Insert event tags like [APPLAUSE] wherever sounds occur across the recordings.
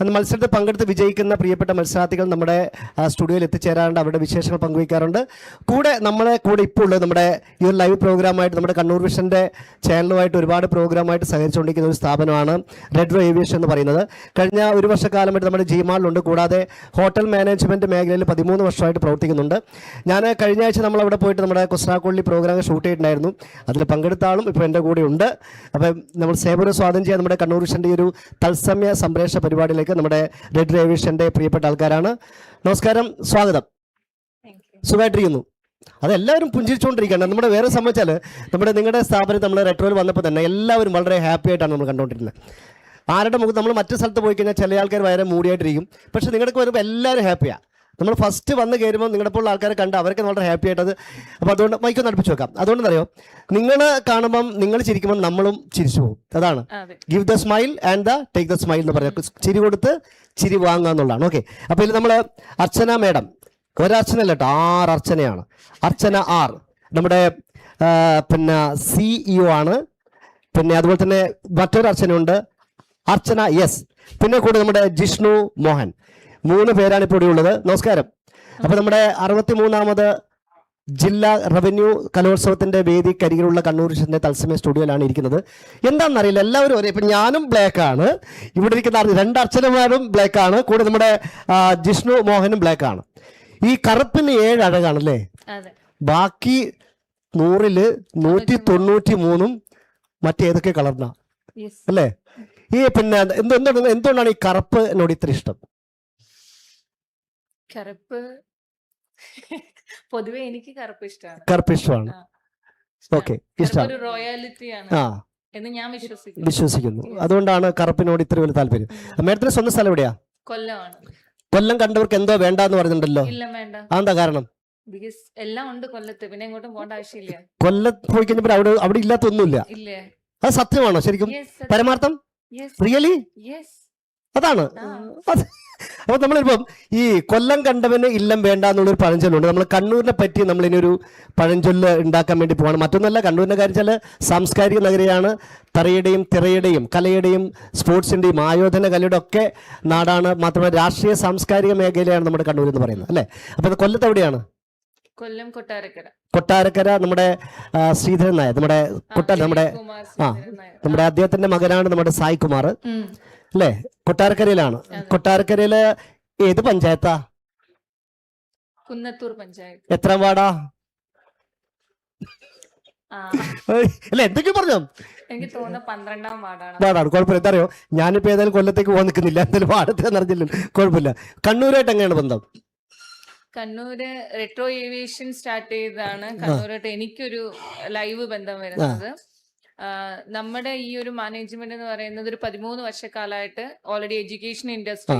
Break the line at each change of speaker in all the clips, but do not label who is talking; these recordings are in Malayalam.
അന്ന് മത്സരത്തിൽ പങ്കെടുത്ത് വിജയിക്കുന്ന പ്രിയപ്പെട്ട മത്സരാർത്ഥികൾ നമ്മുടെ സ്റ്റുഡിയോയിൽ എത്തിച്ചേരാറുണ്ട്. അവരുടെ വിശേഷങ്ങൾ പങ്കുവയ്ക്കാറുണ്ട്. കൂടെ നമ്മളെ കൂടെ ഇപ്പോൾ ഉള്ളത് നമ്മുടെ ഈ ഒരു ലൈവ് പ്രോഗ്രാമായിട്ട് നമ്മുടെ കണ്ണൂർ വിഷന്റെ ചാനലുമായിട്ട് ഒരുപാട് പ്രോഗ്രാമായിട്ട് സഹകരിച്ചുകൊണ്ടിരിക്കുന്ന ഒരു സ്ഥാപനമാണ് റെഡ്രോ ഏവിയേഷൻ എന്ന് പറയുന്നത്. കഴിഞ്ഞ ഒരു വർഷക്കാലമായിട്ട് നമ്മുടെ ജിമാളിലുണ്ട് കൂടാതെ ഹോട്ടൽ മാനേജ്മെന്റ് മേഖലയിൽ പതിമൂന്ന് വർഷമായിട്ട് പ്രവർത്തിക്കുന്നുണ്ട്. ഞാൻ കഴിഞ്ഞ ആഴ്ച നമ്മൾ അവിടെ പോയിട്ട് നമ്മുടെ കുസ്രാക്കൊള്ളി പ്രോഗ്രാം ഷൂട്ട് ചെയ്തിട്ടുണ്ടായിരുന്നു. അതിൽ പങ്കെടുത്ത ആളും ഇപ്പോൾ എന്റെ കൂടെ ഉണ്ട് അപ്പം നമ്മൾ സേവനം സ്വാതന്ത്ര്യം നമ്മുടെ കണ്ണൂർ വിഷന്റെ ഈ ഒരു തത്സമയ സംപ്രേഷണ പരിപാടിയിലേക്ക് നമ്മുടെ റെഡ് റേവിഷന്റെ പ്രിയപ്പെട്ട ആൾക്കാരാണ്. നമസ്കാരം സ്വാഗതം. സുഖമായിട്ടിരിക്കുന്നു. അതെല്ലാവരും പുഞ്ചിരിച്ചുകൊണ്ടിരിക്കുകയാണ്. നമ്മുടെ വേറെ സംബന്ധിച്ചാൽ നമ്മുടെ നിങ്ങളുടെ സ്ഥാപനം നമ്മൾ റെട്രോയിൽ വന്നപ്പോൾ തന്നെ എല്ലാവരും വളരെ ഹാപ്പി ആയിട്ടാണ് നമ്മൾ കണ്ടുകൊണ്ടിരുന്നത്. ആരുടെ മുഖത്ത് നമ്മൾ മറ്റു സ്ഥലത്ത് പോയി കഴിഞ്ഞാൽ ചില ആൾക്കാർ വളരെ മൂടിയായിട്ടിരിക്കും. പക്ഷേ നിങ്ങളുടെ വരുമ്പോൾ എല്ലാവരും ഹാപ്പിയാണ് നമ്മൾ ഫസ്റ്റ് വന്ന് കയറുമ്പോൾ നിങ്ങളുടെ പോലുള്ള ആൾക്കാരെ കണ്ട് അവരൊക്കെ വളരെ ഹാപ്പി ആയിട്ടത് അപ്പോൾ അതുകൊണ്ട് മൈക്കൊന്ന് അടുപ്പിച്ച് വെക്കാം. അതുകൊണ്ട് അറിയോ നിങ്ങൾ കാണുമ്പം നിങ്ങൾ ചിരിക്കുമ്പോൾ നമ്മളും ചിരിച്ചു പോകും. അതാണ്. Give the smile and the take the smile എന്ന് പറയാം ചിരി കൊടുത്ത് ചിരി വാങ്ങുക എന്നുള്ളതാണ്. ഓക്കെ അപ്പോൾ ഇതിൽ നമ്മൾ അർച്ചന മേഡം. ഒരർച്ചന അല്ല കേട്ടോ ആറ് അർച്ചനയാണ്. അർച്ചന ആർ. നമ്മുടെ പിന്നെ സിഇഒ ആണ്. പിന്നെ അതുപോലെ തന്നെ മറ്റൊരു അർച്ചനയുണ്ട് അർച്ചന എസ് പിന്നെ കൂടെ നമ്മുടെ ജിഷ്ണു മോഹൻ. മൂന്ന് പേരാണ് ഇപ്പോൾ ഇവിടെ ഉള്ളത് നമസ്കാരം. അപ്പോൾ നമ്മുടെ അറുപത്തി മൂന്നാമത് ജില്ലാ റവന്യൂ കലോത്സവത്തിന്റെ വേദി കരികിലുള്ള കണ്ണൂർ ജിന്റെ തത്സമയ സ്റ്റുഡിയോയിലാണ് ഇരിക്കുന്നത്. എന്താണെന്നറിയില്ല എല്ലാവരും ഒരേ ഇപ്പം ഞാനും ബ്ലാക്ക് ആണ്. ഇവിടെ ഇരിക്കുന്ന രണ്ട് അർച്ചനമാരും ബ്ലാക്ക് ആണ്. കൂടെ നമ്മുടെ ജിഷ്ണു മോഹനും ബ്ലാക്ക് ആണ്. ഈ കറുപ്പിന് ഏഴ് അഴകാണല്ലേ? ബാക്കി നൂറിൽ നൂറ്റി തൊണ്ണൂറ്റി മൂന്നും മറ്റേതൊക്കെ കളർന്ന? അല്ലേ? ഈ പിന്നെ എന്തുകൊണ്ടാണ് എന്തുകൊണ്ടാണ് ഈ കറുപ്പിനോട് ഇത്ര ഇഷ്ടം?
കറുപ്പ് പൊതുവെ എനിക്ക് കറുപ്പ് ഇഷ്ടമാണ്
കറുപ്പ് ഇഷ്ടമാണ്
ആ.
ഓക്കെ
കറുപ്പ്
ഇഷ്ടമാണ്
ഒരു റോയാലിറ്റി ആണ്
ആ.
എന്ന് ഞാൻ വിശ്വസിക്കുന്നു.
വിശ്വസിക്കുന്നു. അതുകൊണ്ടാണ് കറുപ്പിനോട് ഇത്ര വലിയ താല്പര്യം. മേഡത്തിന് സ്വന്തം സ്ഥലം എവിടെയാ?
കൊല്ലമാണ്.
കൊല്ലം കണ്ടവർക്ക് എന്തോ വേണ്ട
എന്ന് വേണ്ട.
അതെന്താ കാരണം?
എല്ലാം ഉണ്ട് കൊല്ലത്ത്. പിന്നെ എങ്ങോട്ടും പോകേണ്ട ആവശ്യമില്ല.
കൊല്ലത്ത് പോയി കഴിഞ്ഞപ്പോൾ അവിടെ അവിടെ ഇല്ലാത്തൊന്നുമില്ല.
ഇല്ലേ.
അത് സത്യമാണോ ശരിക്കും? പരമാർത്ഥം? റിയലി
യെസ്
അതാണ്. അപ്പൊ നമ്മളിപ്പം ഈ കൊല്ലം കണ്ടവന് ഇല്ലം വേണ്ട എന്നുള്ളൊരു പഴഞ്ചൊല്ലുണ്ട്. നമ്മൾ കണ്ണൂരിനെ പറ്റി നമ്മൾ ഇനിയൊരു പഴഞ്ചൊല്ല് ഉണ്ടാക്കാൻ വേണ്ടി പോകണം മറ്റൊന്നല്ല കണ്ണൂരിന്റെ കാര്യം വെച്ചാൽ സാംസ്കാരിക നഗരിയാണ്. തറയുടെയും തിറയുടെയും കലയുടെയും സ്പോർട്സിന്റെയും ആയോധന കലയുടെ ഒക്കെ നാടാണ്. മാത്രമല്ല രാഷ്ട്രീയ സാംസ്കാരിക മേഖലയാണ് നമ്മുടെ കണ്ണൂർ എന്ന് പറയുന്നത് അല്ലേ? അപ്പൊ കൊല്ലത്ത് എവിടെയാണ്?
കൊല്ലം കൊട്ടാരക്കര.
കൊട്ടാരക്കര നമ്മുടെ ശ്രീധരൻ നായർ നമ്മുടെ കൊട്ടാര നമ്മുടെ ആ നമ്മുടെ അദ്ദേഹത്തിന്റെ മകനാണ് നമ്മുടെ സായ് കുമാർ
ഉം.
അല്ലേ കൊട്ടാരക്കരയിലാണ്. കൊട്ടാരക്കരയിൽ ഏത് പഞ്ചായത്താ?
കുന്നത്തൂർ പഞ്ചായത്ത്.
എത്ര വാടാ അല്ലെ എന്തൊക്കെ പറഞ്ഞോ?
എനിക്ക് തോന്നുന്ന പന്ത്രണ്ടാം വാർഡാണ്.
വാർഡാണ് കുഴപ്പമില്ല. എന്താ അറിയോ ഞാനിപ്പോ ഏതായാലും കൊല്ലത്തേക്ക് പോകാൻ നിൽക്കുന്നില്ല എന്തായാലും വാടത്തെ അറിഞ്ഞില്ല. കുഴപ്പമില്ല. കണ്ണൂരായിട്ട് എങ്ങനെയാണ് ബന്ധം?
കണ്ണൂര് റെട്രോ ഏവിയേഷൻ സ്റ്റാർട്ട് ചെയ്തതാണ്. കണ്ണൂരായിട്ട് എനിക്കൊരു ലൈവ് ബന്ധം വരുന്നത്. നമ്മുടെ ഈ ഒരു മാനേജ്മെന്റ് എന്ന് പറയുന്നത് ഒരു പതിമൂന്ന് വർഷക്കാലമായിട്ട് already education industry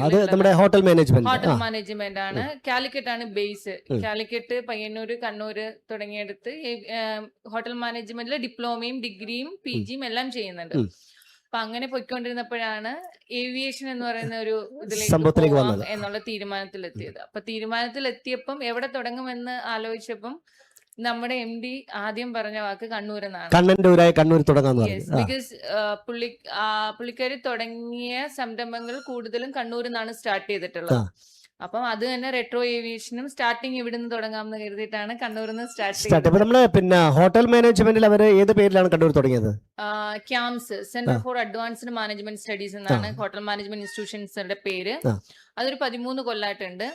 hotel management
hotel management ആണ്. കാലിക്കറ്റ് ആണ് ബേസ്. കാലിക്കറ്റ് പയ്യന്നൂര് കണ്ണൂര് തുടങ്ങിയെടുത്ത് ഹോട്ടൽ മാനേജ്മെന്റിൽ ഡിപ്ലോമയും ഡിഗ്രിയും പി ജിയും എല്ലാം ചെയ്യുന്നുണ്ട്. അപ്പൊ അങ്ങനെ പോയിക്കൊണ്ടിരുന്നപ്പോഴാണ് ഏവിയേഷൻ എന്ന് പറയുന്ന ഒരു ഇതിലേക്ക് എന്നുള്ള തീരുമാനത്തിലെത്തിയത്. അപ്പൊ തീരുമാനത്തിലെത്തിയപ്പം എവിടെ തുടങ്ങുമെന്ന് ആലോചിച്ചപ്പം നമ്മുടെ എം ഡി ആദ്യം പറഞ്ഞ വാക്ക് കണ്ണൂരെന്നാണ്
കണ്ണന്റെ ഊരായ കണ്ണൂർ തുടങ്ങാന്ന് പറഞ്ഞു.
ബിക്കോസ് പുള്ളി പുള്ളിക്കാരി തുടങ്ങിയ സംരംഭങ്ങൾ കൂടുതലും കണ്ണൂരിൽ നിന്നാണ് സ്റ്റാർട്ട് ചെയ്തിട്ടുള്ളത്. അപ്പം അത് തന്നെ റെട്രോ ഏവിയേഷനും സ്റ്റാർട്ടിങ് ഇവിടുന്ന് തുടങ്ങാമെന്ന് കരുതിയിട്ടാണ് കണ്ണൂരിൽ നിന്ന് സ്റ്റാർട്ട് ചെയ്തത്.
നമ്മൾ പിന്നെ ഹോട്ടൽ മാനേജ്മെന്റിൽ അവർ ഏത് പേരിലാണ് കണ്ണൂർ തുടങ്ങിയത്?
CAMS centre for advanced management studies എന്നാണ് ഹോട്ടൽ മാനേജ്മെന്റ് ഇൻസ്റ്റിറ്റ്യൂഷൻസിന്റെ പേര്. അതൊരു പതിമൂന്ന് കൊല്ലായിട്ടുണ്ട്.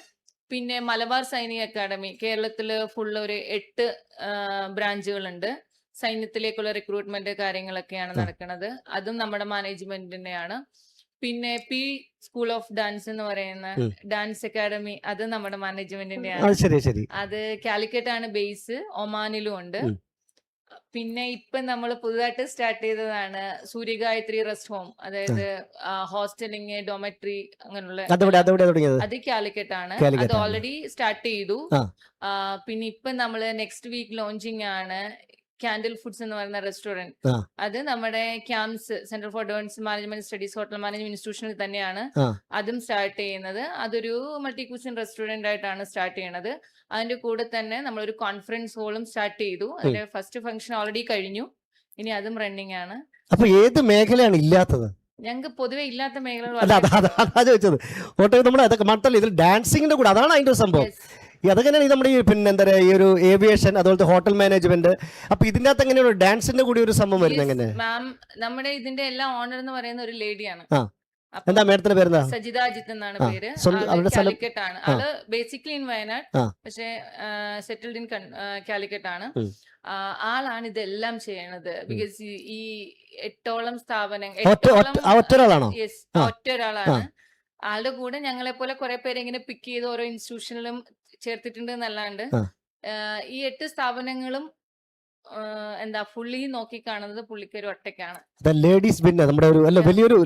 പിന്നെ മലബാർ സൈനിക അക്കാദമി കേരളത്തിൽ ഫുൾ ഒരു എട്ട് ബ്രാഞ്ചുകളുണ്ട് സൈന്യത്തിലേക്കുള്ള റിക്രൂട്ട്മെന്റ് കാര്യങ്ങളൊക്കെയാണ് നടക്കുന്നത്. അതും നമ്മുടെ മാനേജ്മെന്റിനെയാണ് പിന്നെ പി സ്കൂൾ ഓഫ് ഡാൻസ് എന്ന് പറയുന്ന ഡാൻസ് അക്കാദമി അത് നമ്മുടെ
മാനേജ്മെന്റിന്റെ ശരി
അത് കാലിക്കറ്റ് ആണ് ബേസ് ഒമാനിലും ഉണ്ട്. പിന്നെ ഇപ്പൊ നമ്മൾ പുതുതായിട്ട് സ്റ്റാർട്ട് ചെയ്തതാണ് സൂര്യഗായത്രി റെസ്റ്റ് ഹോം. അതായത് ഹോസ്റ്റലിംഗ് ഡൊമട്രി അങ്ങനെയുള്ള അത് കാലിക്കറ്റ് ആണ് അത് ഓൾറെഡി സ്റ്റാർട്ട് ചെയ്തു. പിന്നെ ഇപ്പൊ നമ്മൾ നെക്സ്റ്റ് വീക്ക് ലോഞ്ചിങ് ആണ് കാൻഡിൽ ഫുഡ്സ് എന്ന് പറയുന്ന റെസ്റ്റോറന്റ്. അത് നമ്മുടെ CAMS centre for advance management studies hotel management ഇൻസ്റ്റിറ്റ്യൂഷനിൽ തന്നെയാണ്. അതും സ്റ്റാർട്ട് ചെയ്യുന്നത്. അതൊരു മൾട്ടി ക്യൂസിൻ റെസ്റ്റോറന്റ് ആയിട്ടാണ് സ്റ്റാർട്ട് ചെയ്യുന്നത് അതിന്റെ കൂടെ തന്നെ നമ്മളൊരു കോൺഫറൻസ് ഹോളും സ്റ്റാർട്ട് ചെയ്തു. അതിന്റെ ഫസ്റ്റ് ഫംഗ്ഷൻ ഓൾറെഡി കഴിഞ്ഞു. ഇനി അതും റണ്ണിങ് ആണ്.
അപ്പൊ ഏത് മേഖലയാണ് ഇല്ലാത്തത്?
ഞങ്ങൾക്ക് പൊതുവെ ഇല്ലാത്ത മേഖലകൾ
അതാ ചോദിച്ചത്. ഓട്ടോ നമ്മുടെ അതൊക്കെ മാത്രമല്ല ഇതിൽ ഡാൻസിങ്ങിന്റെ കൂടെ അതാണ് അതിന്റെ സംഭവം. അതൊക്കെയാണ് നമ്മുടെ ഈ പിന്നെ എന്താ പറയുക ഈ ഒരു ഏവിയേഷൻ അതുപോലത്തെ ഹോട്ടൽ മാനേജ്മെന്റ് അപ്പൊ ഇതിന്റെ അകത്ത് എങ്ങനെയാണ് ഡാൻസിന്റെ കൂടി ഒരു സംഭവം വരുന്നത് എങ്ങനെ?
മാം നമ്മുടെ ഇതിന്റെ എല്ലാം ഓണർ എന്ന് പറയുന്ന ഒരു ലേഡിയാണ്
ആ. എന്താ മേഡത്തിന്റെ പേര്
സജിത അജിത്ത് എന്നാണ് പേര്. കാലിക്കറ്റ് ആണ്
അത്
ആൾ ബേസിക്കലി ഇൻ വയനാട്. പക്ഷേ സെറ്റിൽഡ് ഇൻ കാലിക്കറ്റ് ആണ് ആളാണ് ഇതെല്ലാം ചെയ്യണത്. ബിക്കോസ് ഈ എട്ടോളം സ്ഥാപനങ്ങൾ
ഒറ്റ ഒറ്റ- ആ ഒറ്റ ഒരാളാണോ
യെസ്
ആ.
ഒറ്റ ഒരാളാണ് ആളുടെ കൂടെ ഞങ്ങളെ പോലെ കുറെ പേരെ ഇങ്ങനെ പിക്ക് ചെയ്ത് ഓരോ ഇൻസ്റ്റിറ്റ്യൂഷനിലും ചേർത്തിട്ടുണ്ട് എന്നല്ലാണ്ട്. ഈ എട്ട് സ്ഥാപനങ്ങളും എന്താ ഫുള്ളി നോക്കി കാണുന്നത് പുള്ളിക്ക് ഒരു ഒറ്റയ്ക്കാണ്.
ലേഡീസ് പിന്നെ നമ്മുടെ ഒരു അല്ല വലിയൊരു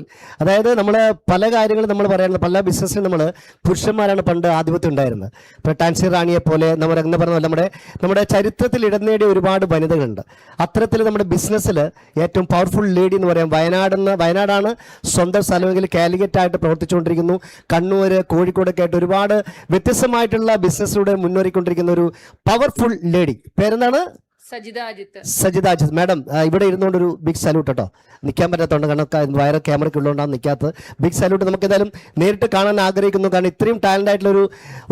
അതായത് നമ്മൾ പല കാര്യങ്ങളും നമ്മൾ പറയുന്നത് പല ബിസിനസ്സിലും നമ്മൾ പുരുഷന്മാരാണ് പണ്ട് ആധിപത്യം ഉണ്ടായിരുന്നത്. ഇപ്പോൾ ടാൻസി റാണിയെ പോലെ നമ്മൾ എന്ന് പറഞ്ഞ നമ്മുടെ നമ്മുടെ ചരിത്രത്തിൽ ഇടം നേടിയ ഒരുപാട് വനിതകളുണ്ട്. അത്തരത്തിൽ നമ്മുടെ ബിസിനസ്സിൽ ഏറ്റവും പവർഫുൾ ലേഡി എന്ന് പറയാം വയനാടെന്ന് വയനാടാണ് സ്വന്തം സ്ഥലമെങ്കിൽ കാലിക്കറ്റ് ആയിട്ട് പ്രവർത്തിച്ചുകൊണ്ടിരിക്കുന്നു. കണ്ണൂർ കോഴിക്കോടൊക്കെ ആയിട്ട് ഒരുപാട് വ്യത്യസ്തമായിട്ടുള്ള ബിസിനസ്സിലൂടെ മുന്നേറിക്കൊണ്ടിരിക്കുന്ന ഒരു പവർഫുൾ ലേഡി പേരെന്താണ്?
സജിത അജിത്ത്
സജിത അജിത് മാഡം ഇവിടെ ഇരുന്നുകൊണ്ട് ഒരു ബിഗ് സല്യൂട്ട് കേട്ടോ നിൽക്കാൻ പറ്റാത്തതുകൊണ്ട് കാരണം വയറ ക്യാമറയ്ക്ക് ഉള്ളതുകൊണ്ടാണ് നിൽക്കാത്തത് ബിഗ് സല്യൂട്ട് നമുക്ക് എന്തായാലും നേരിട്ട് കാണാൻ ആഗ്രഹിക്കുന്നു. കാരണം ഇത്രയും ടാലന്റ് ആയിട്ടുള്ള ഒരു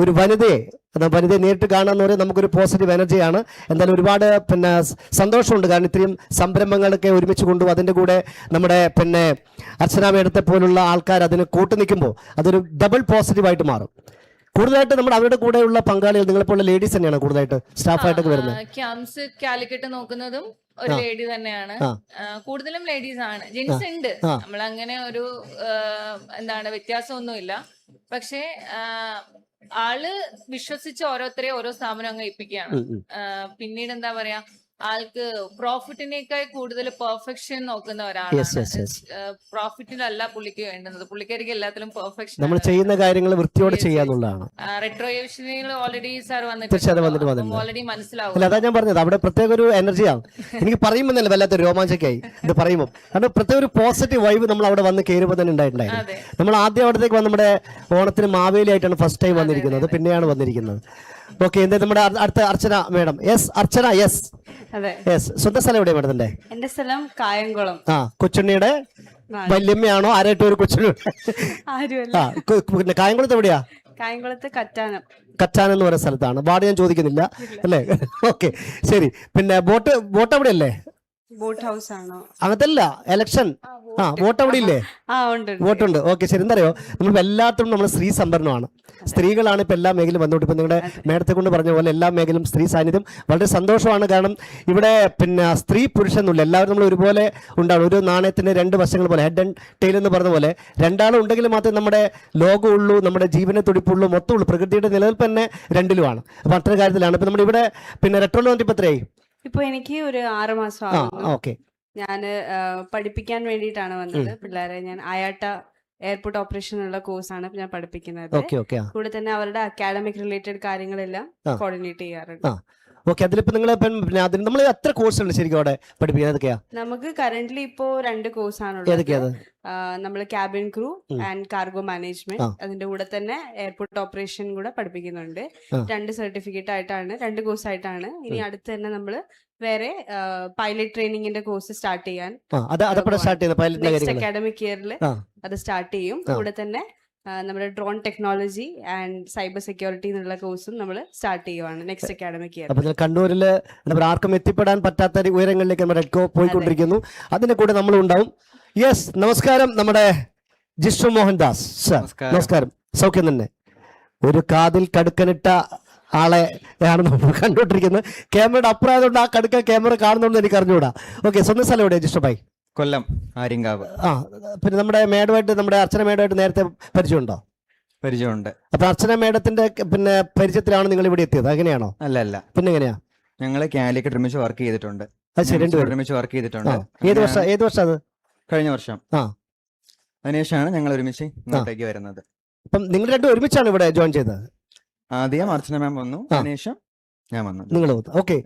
ഒരു വനിതയെ വനിതയെ നേരിട്ട് കാണുക എന്ന് പറയുന്നത് നമുക്കൊരു പോസിറ്റീവ് എനർജിയാണ് എന്തായാലും ഒരുപാട് പിന്നെ സന്തോഷമുണ്ട്. കാരണം ഇത്രയും സംരംഭങ്ങളൊക്കെ ഒരുമിച്ച് കൊണ്ടുപോകും അതിന്റെ കൂടെ നമ്മുടെ പിന്നെ അർച്ചന പോലുള്ള ആൾക്കാർ അതിന് കൂട്ടു നിൽക്കുമ്പോൾ അതൊരു ഡബിൾ പോസിറ്റീവായിട്ട് മാറും. കൂടുതലായിട്ട് നമ്മുടെ അവരുടെ കൂടെയുള്ള പങ്കാളികൾ നിങ്ങളെപ്പോലുള്ള ലേഡീസ് തന്നെയാണ് കൂടുതലായിട്ട് സ്റ്റാഫായിട്ടൊക്കെ വരുന്നത്.
ക്യാമ്പ്സ് കാലിക്കറ്റ് നോക്കുന്നതും ഒരു. ലേഡി തന്നെയാണ്. കൂടുതലും ലേഡീസ് ആണ്. ജെന്റ്സ് ഉണ്ട്. നമ്മൾ അങ്ങനെ ഒരു എന്താണ് വ്യത്യാസമൊന്നുമില്ല. പക്ഷേ ആൾ വിശ്വസിച്ച് ഓരോരുത്തരെ ഓരോ സ്ഥാപനം അങ്ങ് ഏൽപ്പിക്കുകയാണ്. പിന്നീട് എന്താ പറയാ ആൾക്ക് പ്രോഫിറ്റിനേക്കാൾ കൂടുതൽ പെർഫെക്ഷൻ നോക്കുന്ന ഒരാളാണ്. പ്രോഫിറ്റിനല്ല. പുള്ളിക്ക് വേണ്ടുന്നത്. പുള്ളിക്കാരിക്ക് എല്ലാത്തിലും പെർഫെക്ഷൻ
നമ്മൾ ചെയ്യുന്ന കാര്യങ്ങൾ വൃത്തിയോടെ ചെയ്യാന്നുള്ളതാണ്
റെട്രോയേഷനിൽ ഓൾറെഡി സാർ
വന്നിട്ട്.
ഓൾറെഡി മനസ്സിലാവും.
അതാ ഞാൻ പറഞ്ഞത്. അവിടെ പ്രത്യേക ഒരു എനർജിയാണ് എനിക്ക് പറയുമ്പോൾ തന്നെ വല്ലാത്ത രോമാഞ്ചക്കായി. ഇത് പറയുമ്പോൾ കാരണം പ്രത്യേക ഒരു പോസിറ്റീവ് വൈബ് നമ്മൾ അവിടെ വന്ന് കയറുമ്പോൾ തന്നെ ഉണ്ടായിട്ടുണ്ടായിരുന്നു. നമ്മൾ ആദ്യം അവിടത്തേക്ക് വന്ന് നമ്മുടെ ഓണത്തിന് മാവേലി ആയിട്ടാണ് ഫസ്റ്റ് ടൈം വന്നിരിക്കുന്നത്. പിന്നെയാണ് വന്നിരിക്കുന്നത്. ഓക്കെ എന്താ നമ്മുടെ അടുത്ത Archana madam? Yes Archana yes yes സ്വന്തം സ്ഥലം എവിടെയാണ് മേഡത്തിന്റെ
എന്റെ സ്ഥലം കായംകുളം.
ആ കൊച്ചുണ്ണിയുടെ. വല്യമ്മയാണോ? ആരായിട്ട് ഒരു കൊച്ചുണ്ണി? കായംകുളത്ത് എവിടെയാ?
കായംകുളത്ത് കറ്റാനം.
കച്ചാൻ എന്ന് പറയുന്ന സ്ഥലത്താണ്. വാർഡ് ഞാൻ ചോദിക്കുന്നില്ല അല്ലേ? ഓക്കെ ശരി. പിന്നെ ബോട്ട് ബോട്ട് അവിടെ അല്ലേ
ബോട്ട് ഹൗസ് ആണോ
അങ്ങനത്തല്ല എലക്ഷൻ ആ വോട്ട് അവിടെ ഇല്ലേ. വോട്ടുണ്ട് ഓക്കെ ശരി. എന്തറിയോ നമ്മൾ എല്ലാത്തിനും നമ്മൾ സ്ത്രീ സംവരണമാണ് സ്ത്രീകളാണ് ഇപ്പോൾ എല്ലാ മേഖലയും വന്നുകൊണ്ട് ഇപ്പോൾ നിങ്ങളുടെ മേഡത്തെ കൊണ്ട് പറഞ്ഞ പോലെ എല്ലാ മേഖലയും സ്ത്രീ സാന്നിധ്യം വളരെ സന്തോഷമാണ്. കാരണം ഇവിടെ പിന്നെ സ്ത്രീ പുരുഷനൊന്നുമില്ല. എല്ലാവരും നമ്മൾ ഒരുപോലെ ഉണ്ടാവും. ഒരു നാണയത്തിന്റെ രണ്ട് വശങ്ങൾ പോലെ ഹെഡ് ആൻഡ് ടെയിൽ എന്ന് പറഞ്ഞ പോലെ രണ്ടാളും ഉണ്ടെങ്കിൽ മാത്രമേ നമ്മുടെ ലോകമുള്ളൂ നമ്മുടെ ജീവന തുടിപ്പുള്ളൂ മൊത്തമുള്ളൂ. പ്രകൃതിയുടെ നിലനിൽപ്പ് തന്നെ രണ്ടിലുമാണ്. അപ്പോൾ അത്തരം കാര്യത്തിലാണ്. ഇപ്പം നമ്മുടെ ഇവിടെ പിന്നെ റെട്രോൾ വന്നിട്ട് ഇപ്പൊ എത്രയായി?
എനിക്ക് ഒരു ആറ് മാസം
ഓക്കെ.
ഞാൻ പഠിപ്പിക്കാൻ വേണ്ടിയിട്ടാണ് വന്നത്. പിള്ളേരെ ഞാൻ അയാട്ട എയർപോർട്ട് ഓപ്പറേഷൻ ഉള്ള കോഴ്സാണ് ഞാൻ പഠിപ്പിക്കുന്നത്. കൂടെ തന്നെ അവരുടെ അക്കാഡമിക് റിലേറ്റഡ് കാര്യങ്ങളെല്ലാം കോർഡിനേറ്റ് ചെയ്യാറുണ്ട്.
ഓക്കെ അതിലിപ്പോ നിങ്ങൾ അതിന് നമ്മൾ എത്ര കോഴ്സ് ഉണ്ട് ശരിക്കും അവിടെ പഠിപ്പിക്കുന്നത്? ഏതൊക്കെയാ?
നമുക്ക് കറന്റ്ലി ഇപ്പോ രണ്ട്
കോഴ്സ് ആണുള്ളത്
നമ്മൾ cabin crew and cargo management അതിന്റെ കൂടെ തന്നെ എയർപോർട്ട് ഓപ്പറേഷൻ കൂടെ പഠിപ്പിക്കുന്നുണ്ട്. രണ്ട് സർട്ടിഫിക്കറ്റ് ആയിട്ടാണ് രണ്ട് കോഴ്സ് ആയിട്ടാണ്. ഇനി അടുത്ത് തന്നെ നമ്മൾ വേറെ പൈലറ്റ് ട്രെയിനിങ്ങിന്റെ കോഴ്സ് സ്റ്റാർട്ട് ചെയ്യാൻ നെക്സ്റ്റ് അക്കാഡമിക് ഇയറിൽ. അത് സ്റ്റാർട്ട് ചെയ്യും. കൂടെ തന്നെ നമ്മുടെ drone technology and cyber security എന്നുള്ള കോഴ്സും നമ്മൾ സ്റ്റാർട്ട് ചെയ്യുവാണ് നെക്സ്റ്റ് അക്കാഡമിക് ഇയർ
അപ്പൊ കണ്ണൂരിൽ ആർക്കും എത്തിപ്പെടാൻ പറ്റാത്ത ഉയരങ്ങളിലേക്ക് നമ്മുടെ റെഡ്കോ പോയിക്കൊണ്ടിരിക്കുന്നു. അതിന്റെ കൂടെ നമ്മൾ ഉണ്ടാവും. യെസ് നമസ്കാരം നമ്മുടെ ജിഷ്ണു മോഹൻദാസ് സർ
നമസ്കാരം.
നമസ്കാരം. സൗഖ്യം തന്നെ. ഒരു കാതിൽ കടുക്കനിട്ട ആളെ ആണ് നമ്മൾ കണ്ടുകൊണ്ടിരിക്കുന്നത്. ക്യാമറയുടെ അപ്പുറമായതുകൊണ്ട് ആ കടുക്ക ക്യാമറ കാണുന്നുണ്ടെന്ന് എനിക്ക് അറിഞ്ഞുകൂടാ. ഓക്കെ സ്വന്തം സ്ഥലം എവിടെയാ? ജിഷ്ടഭായി
കൊല്ലം ആര്യങ്കാവ്.
ആ പിന്നെ നമ്മുടെ മേഡമായിട്ട് നമ്മുടെ അർച്ചന മേഡമായിട്ട് നേരത്തെ പരിചയമുണ്ടോ?
പരിചയമുണ്ട്.
അപ്പൊ അർച്ചന മേഡത്തിന്റെ പിന്നെ പരിചയത്തിലാണ് നിങ്ങൾ ഇവിടെ എത്തിയത്. അങ്ങനെയാണോ?
അല്ല അല്ല.
പിന്നെ എങ്ങനെയാ
ഞങ്ങൾ കാലിക്കറ്റ് ഒരുമിച്ച് വർക്ക് ചെയ്തിട്ടുണ്ട്. ഒരുമിച്ച് വർക്ക് ചെയ്തിട്ടുണ്ട്.
ഏത് വർഷം ഏത് വർഷം അത്?
കഴിഞ്ഞ വർഷം.
ആ.
അതിനുശേഷമാണ് ഞങ്ങൾ ഒരുമിച്ച് ഇങ്ങോട്ടേക്ക് വരുന്നത്.
അപ്പം നിങ്ങൾ രണ്ടും ഒരുമിച്ചാണ് ഇവിടെ ജോയിൻ ചെയ്തത്?
ആദ്യം അർച്ചന മാം വന്നു.
ആ.
അതിനുശേഷം ഞാൻ വന്നു.
നിങ്ങൾ ഓക്കെ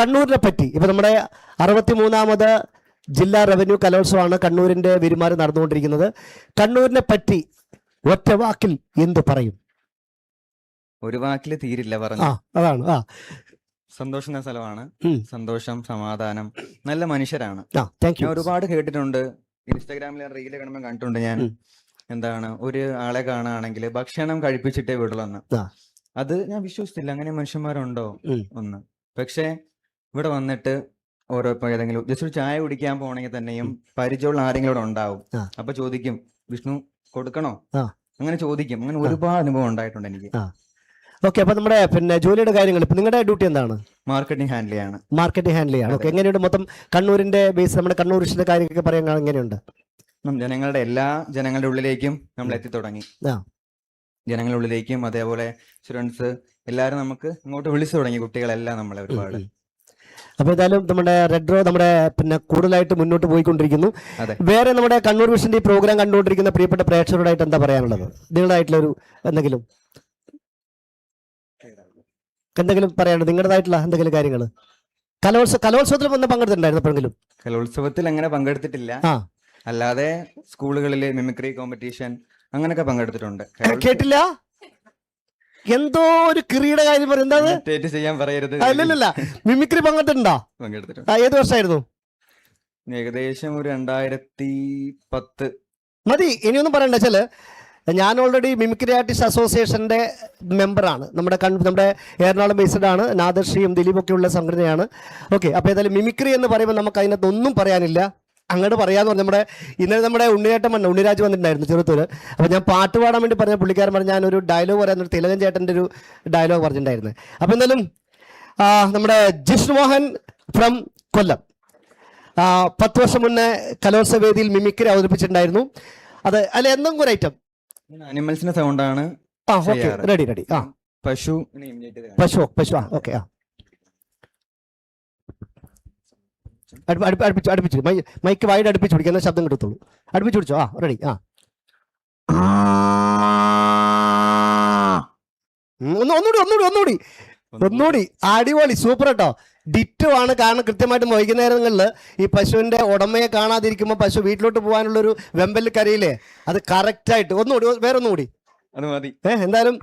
കണ്ണൂരിനെ പറ്റി. ഇപ്പൊ നമ്മുടെ അറുപത്തി മൂന്നാമത് ജില്ലാ റവന്യൂ കലോത്സവമാണ് കണ്ണൂരിന്റെ വിരുമാറി നടന്നുകൊണ്ടിരിക്കുന്നത്. കണ്ണൂരിനെ പറ്റി ഒറ്റ വാക്കിൽ എന്ത് പറയും?
ഒരു വാക്കിൽ തീരില്ല
ആ
പറഞ്ഞു
അതാണ്. ആ.
സന്തോഷം എന്ന സ്ഥലമാണ്. സന്തോഷം സമാധാനം. നല്ല മനുഷ്യരാണ്.
ആ
ഞാൻ ഒരുപാട് കേട്ടിട്ടുണ്ട്. ഇൻസ്റ്റാഗ്രാമിൽ റീൽ കാണുമ്പോൾ കണ്ടിട്ടുണ്ട് ഞാൻ. എന്താണ്? ഒരു ആളെ കാണുകയാണെങ്കിൽ ഭക്ഷണം കഴിപ്പിച്ചിട്ടേ വിടുള്ളെന്ന്
ആ.
അത് ഞാൻ വിശ്വസിച്ചില്ല. അങ്ങനെ മനുഷ്യന്മാരുണ്ടോ?
ഉം.
ഒന്ന്. പക്ഷേ ഇവിടെ വന്നിട്ട് ഓരോ ഇപ്പൊ ഏതെങ്കിലും ജസ്റ്റ് ഒരു ചായ കുടിക്കാൻ പോണെങ്കിൽ തന്നെയും പരിചയമുള്ള ആരെങ്കിലും ഇവിടെ ഉണ്ടാവും.
ആ.
അപ്പൊ ചോദിക്കും വിഷ്ണു കൊടുക്കണോ?
ആ.
അങ്ങനെ ചോദിക്കും. അങ്ങനെ ഒരുപാട് അനുഭവം ഉണ്ടായിട്ടുണ്ട് എനിക്ക്.
ഓക്കെ അപ്പൊ നമ്മുടെ പിന്നെ ജോലിയുടെ കാര്യങ്ങൾ. ഇപ്പൊ നിങ്ങളുടെ ഡ്യൂട്ടി എന്താണ്?
മാർക്കറ്റിംഗ് ഹാൻഡിൽ ആണ്
മാർക്കറ്റിംഗ് ഹാൻഡിൽ ആണ് ഓക്കെ എങ്ങനെയുണ്ട് മൊത്തം കണ്ണൂരിന്റെ ബേസ് നമ്മുടെ കണ്ണൂർ ഇഷ്ടത്തെ പറയാൻ എങ്ങനെയുണ്ട്?
നം- ജനങ്ങളുടെ എല്ലാ ജനങ്ങളുടെ ഉള്ളിലേക്കും നമ്മൾ എത്തി തുടങ്ങി.
ആ.
ജനങ്ങളുടെ ഉള്ളിലേക്കും അതേപോലെ സ്റ്റുഡൻസ് എല്ലാവരും നമുക്ക് ഇങ്ങോട്ട് വിളിച്ചു തുടങ്ങി കുട്ടികളെല്ലാം നമ്മളെ ഒരുപാട്.
അപ്പൊ ഏതായാലും നമ്മുടെ റെഡ് റോ നമ്മുടെ പിന്നെ കൂടുതലായിട്ട് മുന്നോട്ട് പോയിക്കൊണ്ടിരിക്കുന്നു. വേറെ നമ്മുടെ കണ്ണൂർ വിഷന്റെ ഈ പ്രോഗ്രാം കണ്ടുകൊണ്ടിരിക്കുന്ന പ്രിയപ്പെട്ട പ്രേക്ഷകരോടായിട്ട് എന്താ പറയാനുള്ളത്? നിങ്ങളുടേതായിട്ടുള്ള ഒരു എന്തെങ്കിലും? എന്തെങ്കിലും പറയാനുള്ളത്? നിങ്ങളുടേതായിട്ടുള്ള എന്തെങ്കിലും കാര്യങ്ങൾ? കലോത്സവ കലോത്സവത്തിൽ വന്ന് പങ്കെടുത്തിട്ടുണ്ടായിരുന്നു
കലോത്സവത്തിൽ അങ്ങനെ പങ്കെടുത്തിട്ടില്ല. അല്ലാതെ സ്കൂളുകളിലെ മിമിക്രി കോമ്പറ്റീഷൻ അങ്ങനെയൊക്കെ പങ്കെടുത്തിട്ടുണ്ട്.
കേട്ടില്ല? എന്തോ ഒരു കിറിയുടെ കാര്യം പറയും എന്താ?
സ്റ്റേറ്റ് ചെയ്യാൻ പറയരുത്.
മിമിക്രി പങ്കെടുത്തിട്ടുണ്ടോ? ഏത് വർഷമായിരുന്നു
ഏകദേശം ഒരു രണ്ടായിരത്തി പത്ത്.
മതി ഇനിയൊന്നും പറയണ്ട. വെച്ചാൽ ഞാൻ ഓൾറെഡി മിമിക്രി ആർട്ടിസ്റ്റ് അസോസിയേഷന്റെ മെമ്പറാണ് നമ്മുടെ കൺ നമ്മുടെ എറണാകുളം ബേസ്ഡ് ആണ് നാദർഷിയും ദിലീപൊക്കെയുള്ള സംഘടനയാണ്. ഓക്കെ അപ്പോൾ ഏതായാലും മിമിക്രി എന്ന് പറയുമ്പോൾ നമുക്ക് അതിനകത്ത് ഒന്നും പറയാനില്ല. അങ്ങോട്ട് പറയാന്ന് പറഞ്ഞ നമ്മുടെ ഇന്നലെ നമ്മുടെ ഉണ്ണിയേട്ടൻ വന്നു ഉണ്ണിരാജ് വന്നിട്ടുണ്ടായിരുന്നു ചെറുത്തൂര് അപ്പോൾ ഞാൻ പാട്ട് പാടാൻ വേണ്ടി പറഞ്ഞ പുള്ളിക്കാരൻ പറഞ്ഞ ഞാനൊരു ഡയലോഗ് പറയാൻ ഒരു തിലകൻ ചേട്ടന്റെ ഒരു ഡയലോഗ് പറഞ്ഞിട്ടുണ്ടായിരുന്നു. അപ്പോൾ എന്തായാലും നമ്മുടെ ജിഷ്ണു മോഹൻ ഫ്രം കൊല്ലം പത്ത് വർഷം മുന്നേ കലോത്സവ വേദിയിൽ മിമിക്രി അവതരിപ്പിച്ചിട്ടുണ്ടായിരുന്നു. അത് അല്ല എന്തെങ്കിലും ഒരു ഐറ്റം
അനിമൽസിന്റെ സൗണ്ടാണ്
ആ ഓക്കെ റെഡി റെഡി ആ.
പശു
പശു പശു ആ ഓക്കെ ആ. അടുപ്പിച്ചു അടുപ്പിച്ചു. മൈക്ക് വൈഡ് അടുപ്പിച്ച് പിടിക്കുന്ന ശബ്ദം കിട്ടത്തുള്ളൂ. അടുപ്പിച്ച് പിടിച്ചോ? ആ റെഡി ആ. ഒന്നുകൂടി ഒന്നുകൂടി ഒന്നുകൂടി. ഒന്നുകൂടി. അടിപൊളി. സൂപ്പർ കേട്ടോ. ഡിറ്റു ആണ് കാരണം കൃത്യമായിട്ട് വൈകുന്നേരങ്ങളിൽ ഈ പശുവിന്റെ ഉടമയെ കാണാതിരിക്കുമ്പോൾ പശു വീട്ടിലോട്ട് പോകാനുള്ള ഒരു വെമ്പൽ കരയില്ലേ? അത് കറക്റ്റായിട്ട് ഒന്നുകൂടി വേറെ ഒന്നുകൂടി. ഏഹ് എന്തായാലും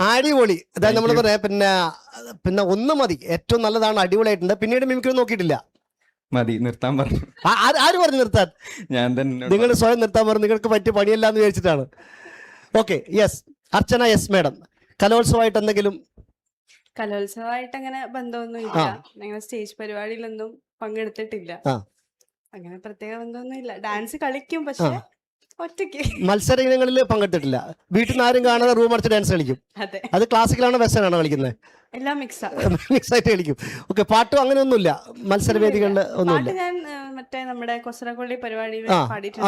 അടിപൊളി. അതായത് നമ്മൾ
പറയാം
പറയാ പിന്നെ പിന്നെ ഒന്ന് മതി. ഏറ്റവും നല്ലതാണ് അടിപൊളിയായിട്ടുണ്ട്. പിന്നീട് മിമിക്രി നോക്കിയിട്ടില്ല.
മതി നിർത്താൻ പറഞ്ഞു.
ആ- ആര് ആര് പറഞ്ഞു നിർത്താൻ?
ഞാൻ തന്നെ
നിങ്ങൾ സ്വയം നിർത്താൻ പറഞ്ഞു നിങ്ങൾക്ക് പറ്റിയ പണിയല്ല എന്ന് വിചാരിച്ചിട്ടാണ്. Okay yes Archana yes madam കലോത്സവമായിട്ട് എന്തെങ്കിലും
കലോത്സവമായിട്ട് അങ്ങനെ ബന്ധമൊന്നും ഇല്ല ഞങ്ങൾ സ്റ്റേജ് പരിപാടിയിലൊന്നും പങ്കെടുത്തിട്ടില്ല. അങ്ങനെ പ്രത്യേക ബന്ധമൊന്നും ഇല്ല ഡാൻസ് കളിക്കും പക്ഷെ ഒറ്റയ്ക്ക്.
മത്സര ഇനങ്ങളിൽ പങ്കെടുത്തിട്ടില്ല. വീട്ടിൽ നിന്ന് ആരും കാണാതെ റൂം അടച്ച് ഡാൻസ് കളിക്കും.
അതെ.
അത് ക്ലാസിക്കലാണോ വെസ്റ്റേൺ ആണോ കളിക്കുന്നത്
എല്ലാം മിക്സാ
മിക്സ് ആയിട്ട് കളിക്കും. ഓക്കെ പാട്ടും അങ്ങനെയൊന്നുമില്ല മത്സരവേദികളിൽ ഒന്നുമില്ല.
ഞാൻ മറ്റേ നമ്മുടെ കൊസറക്കൊള്ളി പരിപാടിയിൽ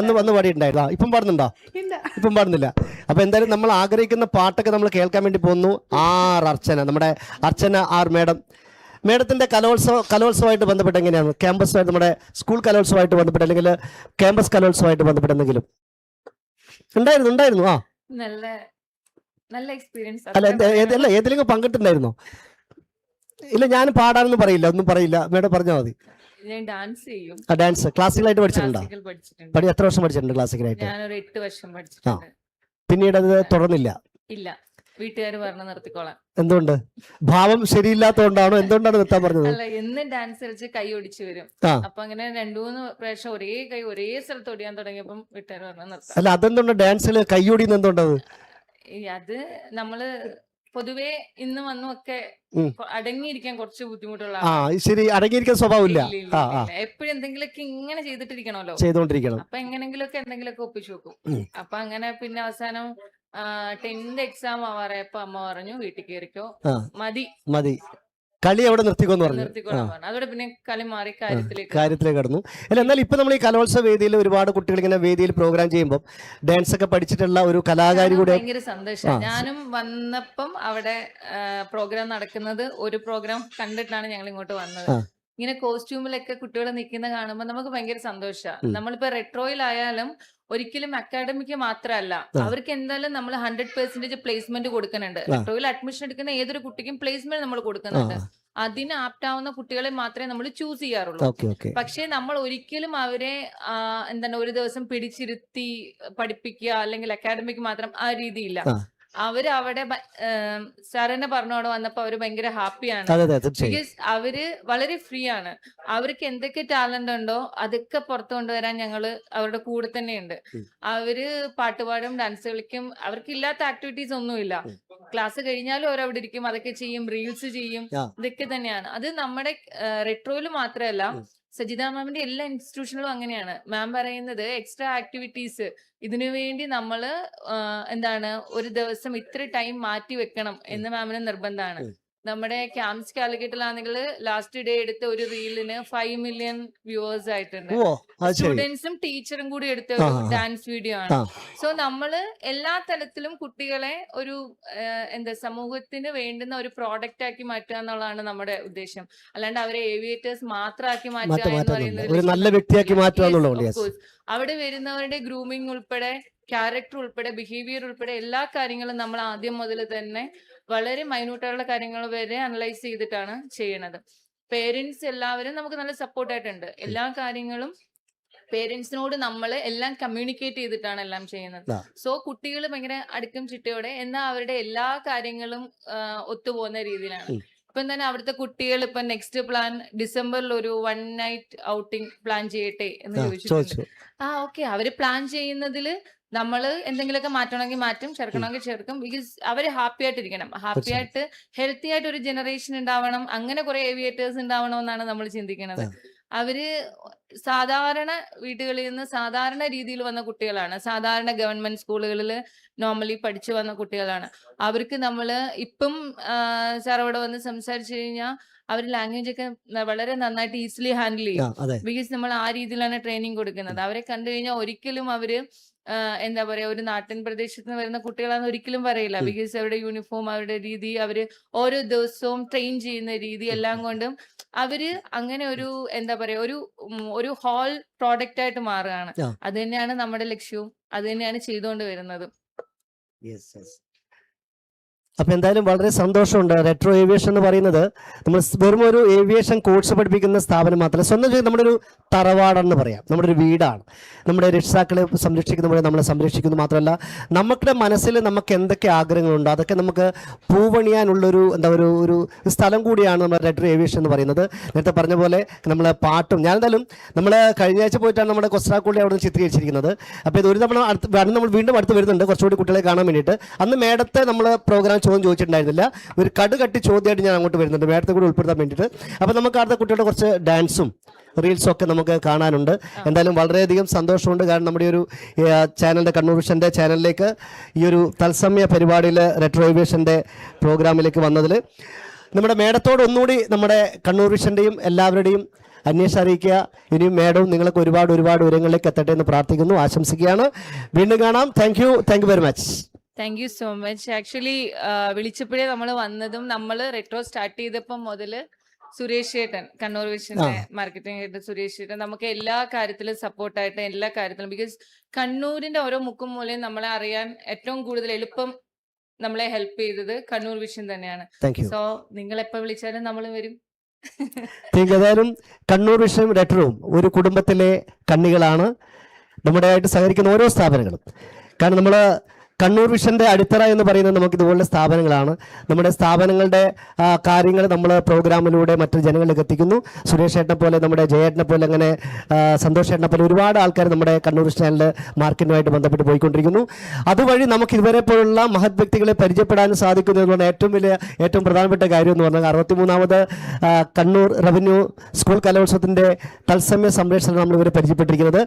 അന്ന് വന്ന് പാടിയിട്ടുണ്ടായിരുന്നു. ഇപ്പം പാടുന്നുണ്ടോ? ഇപ്പം പാടുന്നില്ല. അപ്പൊ എന്തായാലും നമ്മൾ ആഗ്രഹിക്കുന്ന പാട്ടൊക്കെ നമ്മൾ കേൾക്കാൻ വേണ്ടി പോകുന്നു. ആർ അർച്ചന നമ്മുടെ അർച്ചന ആർ മേഡം. മേഡത്തിന്റെ കലോത്സവ കലോത്സവമായിട്ട് ബന്ധപ്പെട്ട് എങ്ങനെയാണ്? ക്യാമ്പസുമായിട്ട് നമ്മുടെ സ്കൂൾ കലോത്സവമായിട്ട് ബന്ധപ്പെട്ട് അല്ലെങ്കിൽ ക്യാമ്പസ് കലോത്സവമായിട്ട് ബന്ധപ്പെട്ട് എന്തെങ്കിലും? ഉണ്ടായിരുന്നു ഉണ്ടായിരുന്നു. ആ.
നല്ല നല്ല എക്സ്പീരിയൻസ്
അല്ല അല്ല ഏതെങ്കിലും പങ്കിട്ടുണ്ടായിരുന്നോ ഇല്ല ഞാൻ പാടാനൊന്നും പറയില്ല ഒന്നും പറയില്ല. മേഡം പറഞ്ഞാൽ മതി.
ഞാൻ ഡാൻസ് ചെയ്യും.
ആ ഡാൻസ് ക്ലാസിക്കലായിട്ട് പഠിച്ചിട്ടുണ്ടോ? പഠി എത്ര വർഷം പഠിച്ചിട്ടുണ്ട് ക്ലാസിക്കലായിട്ട്
ഒരു എട്ട് വർഷം പഠിച്ചിട്ടുണ്ട്.
പിന്നീട് അത് തുടർന്നില്ല?
ഇല്ല. വീട്ടുകാർ പറഞ്ഞു നിർത്തിക്കോളാം.
എന്തുകൊണ്ട്? ഭാവം ശരിയില്ലാത്തതുകൊണ്ടാണോ എന്തുകൊണ്ടാണ് നിർത്താൻ പറഞ്ഞത്?
അല്ല എന്ന് ഡാൻസ് കളിച്ച് കൈ ഒടിച്ചു വരും. അപ്പൊ അങ്ങനെ രണ്ടു മൂന്ന് പ്രാവശ്യം ഒരേ കൈ ഒരേ സ്ഥലത്ത് ഒടിയാൻ തുടങ്ങിയപ്പം വീട്ടുകാർ പറഞ്ഞു നിർത്താം.
അല്ല അതെന്തുകൊണ്ട് ഡാൻസിൽ കയ്യോടിന്ന് എന്തുകൊണ്ടത്?
ഈ അത് നമ്മൾ പൊതുവേ ഇന്ന് വന്നും ഒക്കെ അടങ്ങിയിരിക്കാൻ കുറച്ച് ബുദ്ധിമുട്ടുള്ള
ശരി അടങ്ങിയിരിക്കാൻ സ്വഭാവമില്ല.
എപ്പോഴും എന്തെങ്കിലുമൊക്കെ ഇങ്ങനെ ചെയ്തിട്ടിരിക്കണമല്ലോ.
ചെയ്തുകൊണ്ടിരിക്കണം.
അപ്പൊ എങ്ങനെങ്കിലുമൊക്കെ എന്തെങ്കിലുമൊക്കെ ഒപ്പിച്ചു വെക്കും. അപ്പൊ അങ്ങനെ പിന്നെ അവസാനം ടെൻത്ത് എക്സാം ആവാറായപ്പോ അമ്മ പറഞ്ഞു വീട്ടിൽ കയറിക്കോ. മതി.
മതി. കളി അവിടെ നിർത്തിക്കോന്ന് പറഞ്ഞു.
അതോടെ പിന്നെ കളി മാറി കാര്യത്തിലേക്ക്
കാര്യത്തിലേക്ക് കടന്നു. അല്ല എന്നാൽ ഇപ്പൊ നമ്മൾ ഈ കലോത്സവ വേദിയിൽ ഒരുപാട് കുട്ടികൾ ഇങ്ങനെ വേദിയിൽ പ്രോഗ്രാം ചെയ്യുമ്പോൾ ഡാൻസ് ഒക്കെ പഠിച്ചിട്ടുള്ള ഒരു കലാകാരി കൂടെ
ഭയങ്കര സന്തോഷം. ഞാനും വന്നപ്പം അവിടെ പ്രോഗ്രാം നടക്കുന്നത് ഒരു പ്രോഗ്രാം കണ്ടിട്ടാണ് ഞങ്ങൾ ഇങ്ങോട്ട് വന്നത്. ഇങ്ങനെ കോസ്റ്റ്യൂമിലൊക്കെ കുട്ടികൾ നിൽക്കുന്ന കാണുമ്പോൾ നമുക്ക് ഭയങ്കര സന്തോഷമാണ്. നമ്മളിപ്പോ റെട്രോയിലായാലും ഒരിക്കലും അക്കാഡമിക്ക് മാത്രമല്ല. അവർക്ക് എന്തായാലും നമ്മൾ ഹൺഡ്രഡ് പെർസെന്റേജ് പ്ലേസ്മെന്റ് കൊടുക്കുന്നുണ്ട്. റെട്രോയിൽ അഡ്മിഷൻ എടുക്കുന്ന ഏതൊരു കുട്ടിക്കും പ്ലേസ്മെന്റ് നമ്മൾ കൊടുക്കുന്നുണ്ട്. അതിന് ആപ്റ്റാവുന്ന കുട്ടികളെ മാത്രമേ നമ്മൾ ചൂസ് ചെയ്യാറുള്ളൂ. പക്ഷെ നമ്മൾ ഒരിക്കലും അവരെ എന്താണ് ഒരു ദിവസം പിടിച്ചിരുത്തി പഠിപ്പിക്കുക അല്ലെങ്കിൽ അക്കാഡമിക് മാത്രം ആ രീതിയില്ല. അവർ അവിടെ സാറിനെ പറഞ്ഞോടെ വന്നപ്പോ അവർ ഭയങ്കര ഹാപ്പിയാണ്. ബിക്കോസ് അവർ വളരെ ഫ്രീ ആണ് അവർക്ക് എന്തൊക്കെ ടാലന്റ് ഉണ്ടോ അതൊക്കെ പുറത്തു കൊണ്ടുവരാൻ ഞങ്ങൾ അവരുടെ കൂടെ തന്നെയുണ്ട്. അവർ പാട്ടുപാടും ഡാൻസ് കളിക്കും. അവർക്ക് ഇല്ലാത്ത ആക്ടിവിറ്റീസ് ഒന്നുമില്ല. ക്ലാസ് കഴിഞ്ഞാലും അവർ അവിടെ ഇരിക്കും. അതൊക്കെ ചെയ്യും റീൽസ് ചെയ്യും. ഇതൊക്കെ തന്നെയാണ്. അത് നമ്മുടെ റെട്രോയിൽ മാത്രമല്ല. സജിത മാമിന്റെ എല്ലാ ഇൻസ്റ്റിറ്റ്യൂഷനിലും അങ്ങനെയാണ്. മാം പറയുന്നത് എക്സ്ട്രാ ആക്ടിവിറ്റീസ് ഇതിനു വേണ്ടി നമ്മൾ എന്താണ് ഒരു ദിവസം ഇത്ര ടൈം മാറ്റി വെക്കണം എന്ന് മാമിന് നിർബന്ധമാണ്. നമ്മുടെ ക്യാമ്പ്സ് കാലിക്കറ്റിലാണെങ്കിൽ ലാസ്റ്റ് ഡേ എടുത്ത ഒരു റീലിന് ഫൈവ് മില്യൺ വ്യൂവേഴ്സ് ആയിട്ടുണ്ട്. സ്റ്റുഡൻസും ടീച്ചറും കൂടി എടുത്ത ഒരു. ഡാൻസ് വീഡിയോ ആണ്. സോ നമ്മൾ എല്ലാ തലത്തിലും കുട്ടികളെ ഒരു എന്താ സമൂഹത്തിന് വേണ്ടുന്ന ഒരു പ്രോഡക്റ്റ് ആക്കി മാറ്റുക എന്നുള്ളതാണ് നമ്മുടെ ഉദ്ദേശം. അല്ലാണ്ട് അവരെ ഏവിയേറ്റേഴ്സ് മാത്രമാക്കി മാറ്റുക എന്ന്
പറയുന്നത് നല്ല വ്യക്തിയാക്കി മാറ്റുക.
അവിടെ വരുന്നവരുടെ ഗ്രൂമിംഗ് ഉൾപ്പെടെ ക്യാരക്ടർ ഉൾപ്പെടെ ബിഹേവിയർ ഉൾപ്പെടെ എല്ലാ കാര്യങ്ങളും നമ്മൾ ആദ്യം മുതൽ തന്നെ വളരെ മൈന്യൂട്ടായിട്ടുള്ള കാര്യങ്ങൾ വരെ അനലൈസ് ചെയ്തിട്ടാണ് ചെയ്യണത്. പേരൻസ് എല്ലാവരും നമുക്ക് നല്ല സപ്പോർട്ടായിട്ടുണ്ട്. എല്ലാ കാര്യങ്ങളും പേരൻസിനോട് നമ്മൾ എല്ലാം കമ്മ്യൂണിക്കേറ്റ് ചെയ്തിട്ടാണ് എല്ലാം ചെയ്യുന്നത്. സോ കുട്ടികൾ ഭയങ്കര അടുക്കും ചിട്ടയോടെ എന്നാൽ അവരുടെ എല്ലാ കാര്യങ്ങളും ഒത്തുപോകുന്ന രീതിയിലാണ്. ഇപ്പം തന്നെ അവിടുത്തെ കുട്ടികൾ ഇപ്പൊ നെക്സ്റ്റ് പ്ലാൻ ഡിസംബറിൽ ഒരു വൺ നൈറ്റ് ഔട്ടിംഗ് പ്ലാൻ ചെയ്യട്ടെ എന്ന് ചോദിച്ചിട്ടുണ്ട്.
ചോദിച്ചു.
ആ ഓക്കെ അവർ പ്ലാൻ ചെയ്യുന്നതിൽ നമ്മൾ എന്തെങ്കിലുമൊക്കെ മാറ്റണമെങ്കിൽ മാറ്റും ചേർക്കണമെങ്കിൽ ചേർക്കും ബിക്കോസ് അവർ ഹാപ്പി ആയിട്ടിരിക്കണം. ഹാപ്പി ആയിട്ട് ഹെൽത്തി ആയിട്ട് ഒരു ജനറേഷൻ ഉണ്ടാവണം. അങ്ങനെ കുറെ ഏവിയേറ്റേഴ്സ് ഉണ്ടാവണം എന്നാണ് നമ്മൾ ചിന്തിക്കുന്നത്. അവർ സാധാരണ വീടുകളിൽ നിന്ന് സാധാരണ രീതിയിൽ വന്ന കുട്ടികളാണ്. സാധാരണ ഗവൺമെന്റ് സ്കൂളുകളിൽ നോർമലി പഠിച്ചു വന്ന കുട്ടികളാണ്. അവർക്ക് നമ്മൾ ഇപ്പം അവിടെ വന്ന് സംസാരിച്ചു കഴിഞ്ഞാൽ അവർ ലാംഗ്വേജ് ഒക്കെ വളരെ നന്നായിട്ട് ഈസിലി ഹാൻഡിൽ ചെയ്യും. ബിക്കോസ് നമ്മൾ ആ രീതിയിലാണ് ട്രെയിനിങ് കൊടുക്കുന്നത്. അവരെ കണ്ടു കഴിഞ്ഞാൽ ഒരിക്കലും അവർ എന്താ പറയാ ഒരു നാട്ടിൻ പ്രദേശത്ത് നിന്ന് വരുന്ന കുട്ടികളാന്ന് ഒരിക്കലും പറയില്ല. ബിക്കോസ് അവരുടെ യൂണിഫോം അവരുടെ രീതി അവർ ഓരോ ദിവസവും ട്രെയിൻ ചെയ്യുന്ന രീതി എല്ലാം [LAUGHS] കൊണ്ടും അവർ അങ്ങനെ ഒരു എന്താ പറയാ ഒരു ഒരു ഹോൾ പ്രോഡക്റ്റ് ആയിട്ട് മാറുകയാണ്. അത് തന്നെയാണ് നമ്മുടെ ലക്ഷ്യവും. അത് തന്നെയാണ് ചെയ്തുകൊണ്ട് വരുന്നത്.
അപ്പോൾ എന്തായാലും വളരെ സന്തോഷമുണ്ട്. റെട്രോ ഏവിയേഷൻ എന്ന് പറയുന്നത് നമ്മൾ വെറും ഒരു ഏവിയേഷൻ കോഴ്സ് പഠിപ്പിക്കുന്ന സ്ഥാപനം മാത്രമല്ല സ്വന്തം നമ്മുടെ ഒരു തറവാടെന്ന് പറയാം. നമ്മുടെ ഒരു വീടാണ്. നമ്മുടെ രക്ഷിതാക്കളെ സംരക്ഷിക്കുന്ന പോലെ നമ്മളെ സംരക്ഷിക്കുന്നു മാത്രമല്ല നമ്മുടെ മനസ്സിൽ നമുക്ക് എന്തൊക്കെ ആഗ്രഹങ്ങളുണ്ടോ? അതൊക്കെ നമുക്ക് പൂവണിയാനുള്ളൊരു എന്താ ഒരു ഒരു സ്ഥലം കൂടിയാണ് നമ്മുടെ റെട്രോ ഏവിയേഷൻ എന്ന് പറയുന്നത്. നേരത്തെ പറഞ്ഞ പോലെ നമ്മൾ പാട്ടും ഞാൻ എന്തായാലും നമ്മൾ കഴിഞ്ഞ ആഴ്ച പോയിട്ടാണ് നമ്മുടെ കൊസ്രാക്കുള്ളി അവിടെ നിന്ന് ചിത്രീകരിച്ചിരിക്കുന്നത്. അപ്പോൾ ഇത് ഒരു തവണ അടുത്ത് നമ്മൾ വീണ്ടും അടുത്ത് വരുന്നുണ്ട്. കുറച്ചുകൂടി കുട്ടികളെ കാണാൻ വേണ്ടിയിട്ട്. അന്ന് മേഡത്തെ നമ്മൾ പ്രോഗ്രാം ചോദ്യം ചോദിച്ചിട്ടുണ്ടായിരുന്നില്ല. ഒരു കടുകട്ടി ചോദ്യമായിട്ട് ഞാൻ അങ്ങോട്ട് വരുന്നുണ്ട്. മേഡത്തെ കൂടി ഉൾപ്പെടുത്താൻ വേണ്ടിയിട്ട്. അപ്പോൾ നമുക്ക് അടുത്ത കുട്ടികളുടെ കുറച്ച് ഡാൻസും റീൽസും ഒക്കെ നമുക്ക് കാണാനുണ്ട്. എന്തായാലും വളരെയധികം സന്തോഷമുണ്ട്. കാരണം നമ്മുടെ ഒരു ചാനലിന്റെ കണ്ണൂർ ചാനലിലേക്ക് ഈ ഒരു തത്സമയ പരിപാടിയിൽ റെട്രോവേഷന്റെ പ്രോഗ്രാമിലേക്ക് വന്നതിൽ നമ്മുടെ മേഡത്തോട് ഒന്നുകൂടി നമ്മുടെ കണ്ണൂർ വിഷന്റെയും എല്ലാവരുടെയും അന്വേഷണം അറിയിക്കുക. ഇനിയും മേഡവും നിങ്ങൾക്ക് ഒരുപാട് ഒരുപാട് ഉയരങ്ങളിലേക്ക് എത്തട്ടെ എന്ന് പ്രാർത്ഥിക്കുന്നു ആശംസിക്കുകയാണ്. വീണ്ടും കാണാം. Thank you thank you very much
thank you so much actually വിളിച്ചപ്പോഴേ നമ്മൾ വന്നതും നമ്മൾ റെട്രോ സ്റ്റാർട്ട് ചെയ്തപ്പം മുതൽ സുരേഷ് ചേട്ടൻ കണ്ണൂർ വിഷന്റെ മാർക്കറ്റിംഗ് ഹെഡ് സുരേഷ് ചേട്ടൻ നമുക്ക് എല്ലാ കാര്യത്തിലും സപ്പോർട്ടായിട്ട് എല്ലാ കാര്യത്തിലും ബിക്കോസ് കണ്ണൂരിന്റെ ഓരോ മുക്കും മൂലയും നമ്മളെ അറിയാൻ ഏറ്റവും കൂടുതൽ എളുപ്പം നമ്മളെ ഹെൽപ്പ് ചെയ്തത് കണ്ണൂർ വിഷൻ തന്നെയാണ്. സോ നിങ്ങൾ എപ്പോ വിളിച്ചാലും നമ്മൾ വരും.
ഏതായാലും കണ്ണൂർ വിഷയം ലെറ്ററും ഒരു കുടുംബത്തിലെ കണ്ണികളാണ്. നമ്മുടെ ആയിട്ട് സഹകരിക്കുന്ന ഓരോ സ്ഥാപനങ്ങളും. കാരണം നമ്മൾ കണ്ണൂർ വിഷന്റെ അടിത്തറ എന്ന് പറയുന്നത് നമുക്ക് ഇതുപോലുള്ള സ്ഥാപനങ്ങളാണ്. നമ്മുടെ സ്ഥാപനങ്ങളുടെ കാര്യങ്ങൾ നമ്മൾ പ്രോഗ്രാമിലൂടെ മറ്റു ജനങ്ങളിലേക്ക് എത്തിക്കുന്നു. സുരേഷ് ഏട്ടനെ പോലെ നമ്മുടെ ജയേട്ടനെ പോലെ അങ്ങനെ സന്തോഷ് ഏട്ടനെ പോലെ ഒരുപാട് ആൾക്കാർ നമ്മുടെ കണ്ണൂർ വിഷനിൽ മാർക്കറ്റുമായിട്ട് ബന്ധപ്പെട്ട് പോയിക്കൊണ്ടിരിക്കുന്നു. അതുവഴി നമുക്ക് ഇതുവരെ പോലുള്ള മഹത് വ്യക്തികളെ പരിചയപ്പെടാനും സാധിക്കുന്നു എന്നുള്ളത് ഏറ്റവും വലിയ ഏറ്റവും പ്രധാനപ്പെട്ട കാര്യം എന്ന് പറഞ്ഞാൽ അറുപത്തിമൂന്നാമത് കണ്ണൂർ റവന്യൂ സ്കൂൾ കലോത്സവത്തിന്റെ തത്സമയ സംരക്ഷണം നമ്മൾ ഇവരെ പരിചയപ്പെട്ടിരിക്കുന്നത്.